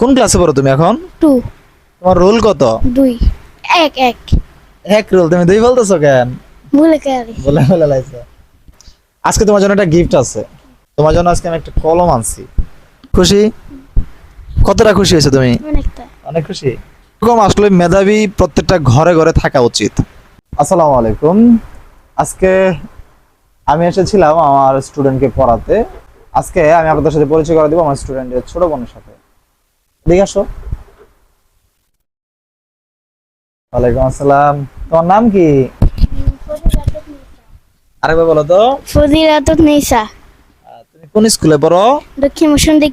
কোন ক্লাসে পড়ো তুমি এখন? টু। তোমার রোল কত? দুই। এক এক। এক রোল তুমি দুই বলতেছো কেন? ভুলে গেলি। বলে বলে লাইছো। আজকে তোমার জন্য একটা গিফট আছে। তোমার জন্য আজকে আমি একটা কলম আনছি। খুশি? কতটা খুশি হয়েছে তুমি? অনেকটা। অনেক খুশি? এরকম আসলে মেধাবী প্রত্যেকটা ঘরে ঘরে থাকা উচিত। আসসালামু আলাইকুম। আজকে আমি এসেছিলাম আমার স্টুডেন্টকে পড়াতে। আজকে আমি আপনাদের সাথে পরিচয় করে দেবো আমার স্টুডেন্টের ছোট বোনের সাথে। দেখে আসো। ওয়ালাইকুম আসসালাম। তোমার নাম কি? আরেকবার বলো তো। ফজিলাতুন নিসা তুমি কোন স্কুলে পড়ো? দক্ষিণ মুসন্দি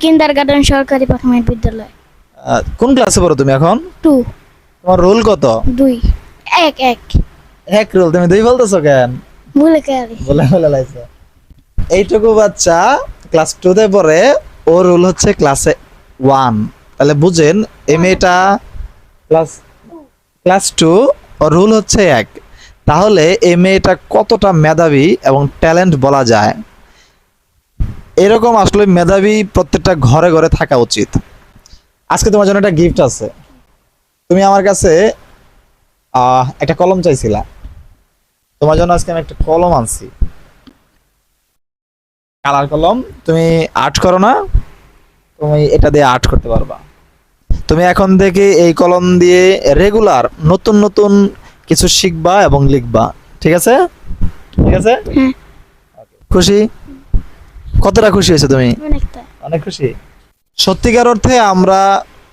সরকারি প্রাথমিক বিদ্যালয়। কোন ক্লাসে পড়ো তুমি এখন? টু। তোমার রোল কত? দুই। এক এক। এক রোল তুমি দুই বলতেছো কেন? ভুলে বলে বলে লাইছে। এইটুকু বাচ্চা ক্লাস টু তে পড়ে ওর রোল হচ্ছে ক্লাসে ওয়ান। তাহলে বুঝেন, এই মেয়েটা ক্লাস ক্লাস টু রুল হচ্ছে এক। তাহলে এই মেয়েটা কতটা মেধাবী এবং ট্যালেন্ট বলা যায়? এরকম আসলে মেধাবী প্রত্যেকটা ঘরে ঘরে থাকা উচিত। আজকে তোমার জন্য একটা গিফট আছে। তুমি আমার কাছে একটা কলম চাইছিলা। তোমার জন্য আজকে আমি একটা কলম আনছি। কালার কলম, তুমি আর্ট করো না, তুমি এটা দিয়ে আর্ট করতে পারবা। তুমি এখন থেকে এই কলম দিয়ে রেগুলার নতুন নতুন কিছু শিখবা এবং লিখবা। ঠিক আছে? ঠিক আছে? হ্যাঁ। খুশি? কতটা খুশি হয়েছে তুমি? অনেক খুশি? সত্যিকার অর্থে আমরা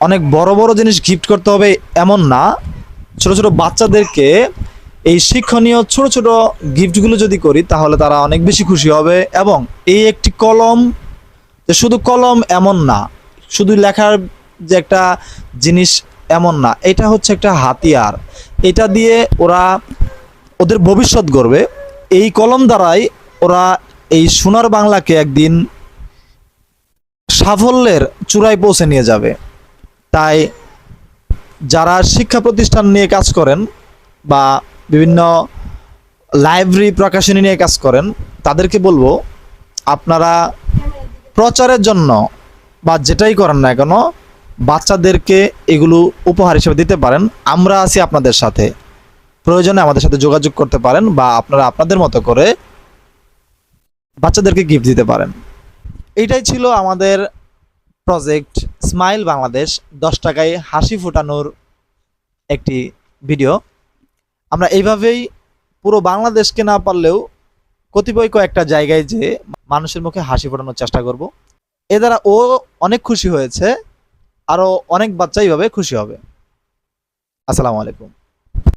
অনেক বড় বড় জিনিস গিফট করতে হবে এমন না। ছোট ছোট বাচ্চাদেরকে এই শিক্ষণীয় ছোট ছোট গিফটগুলো যদি করি তাহলে তারা অনেক বেশি খুশি হবে এবং এই একটি কলম যে শুধু কলম এমন না শুধু লেখার যে একটা জিনিস এমন না, এটা হচ্ছে একটা হাতিয়ার। এটা দিয়ে ওরা ওদের ভবিষ্যৎ গড়বে। এই কলম দ্বারাই ওরা এই সোনার বাংলাকে একদিন সাফল্যের চূড়ায় পৌঁছে নিয়ে যাবে। তাই যারা শিক্ষা প্রতিষ্ঠান নিয়ে কাজ করেন বা বিভিন্ন লাইব্রেরি প্রকাশনী নিয়ে কাজ করেন, তাদেরকে বলব, আপনারা প্রচারের জন্য বা যেটাই করেন না কেন বাচ্চাদেরকে এগুলো উপহার হিসেবে দিতে পারেন। আমরা আছি আপনাদের সাথে। প্রয়োজনে আমাদের সাথে যোগাযোগ করতে পারেন বা আপনারা আপনাদের মতো করে বাচ্চাদেরকে গিফট দিতে পারেন। এইটাই ছিল আমাদের প্রজেক্ট স্মাইল বাংলাদেশ দশ টাকায় হাসি ফোটানোর একটি ভিডিও আমরা এইভাবেই পুরো বাংলাদেশকে না পারলেও কতিপয় কয়েকটা জায়গায় যে মানুষের মুখে হাসি ফোটানোর চেষ্টা করব। এ দ্বারা ও অনেক খুশি হয়েছে। আরও অনেক বাচ্চা এইভাবে খুশি হবে। আসসালামু আলাইকুম।